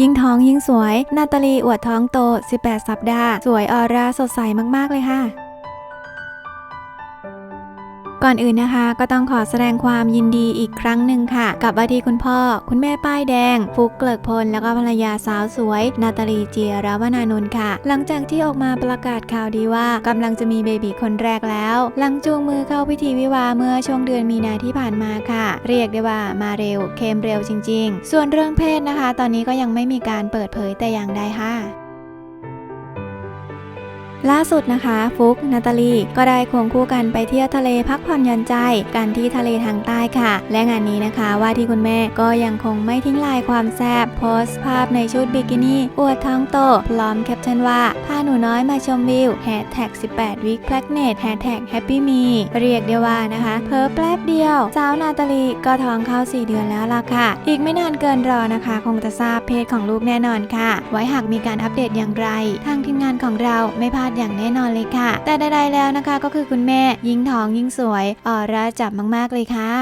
ยิ่งท้องยิ่งสวย นาตาลีอวดท้องโต 18 สัปดาห์ สวยออร่าสดใสมากๆเลยค่ะ ก่อนอื่นนะคะก็ต้องขอแสดงความยินดีอีกครั้งหนึ่งค่ะ กับว่าที่คุณพ่อ คุณแม่ป้ายแดง ฟุกเกลิกพล แล้วก็ภรรยาสาวสวย นาตาลีเจียรวนานนท์ค่ะ หลังจากที่ออกมาประกาศข่าวดีว่ากำลังจะมีเบบีคนแรกแล้ว หลังจูงมือเข้าพิธีวิวาห์เมื่อช่วงเดือนมีนาที่ผ่านมาค่ะ เรียกได้ว่ามาเร็วเคมเร็วจริง ๆ ส่วนเรื่องเพศนะคะ ตอนนี้ก็ยังไม่มีการเปิดเผยแต่อย่างใดค่ะ ล่าสุดนะคะ ฟุกนาตาลีก็ได้ควงคู่กันไปเที่ยวทะเลพักผ่อนหย่อนใจกันที่ทะเลทางใต้ค่ะ และงานนี้นะคะว่าที่คุณแม่ก็ยังคงไม่ทิ้งลายความแซ่บโพสต์ภาพในชุดบิกินี่อวดท้องโตพร้อมแคปชั่นว่าพาหนูน้อยมาชมวิวแฮชแท็ก18วิคแพลกเนตแฮชแท็กแฮปปี้มีเรียกได้ว่านะคะเพอแป๊บเดียวสาวนาตาลีก็ท้องเข้า 4 เดือนแล้วล่ะค่ะ อีกไม่นานเกินรอนะคะ คงจะทราบเพศของลูกแน่นอนค่ะ ไว้หากมีการอัปเดตอย่างไร ทางทีมงานของเราไม่พลาดดอย่างแน่นอนเลยค่ะ แต่ใดๆแล้วนะคะก็คือคุณแม่ยิ่งท้องยิ่งสวยออร่าจับมากๆเลยค่ะ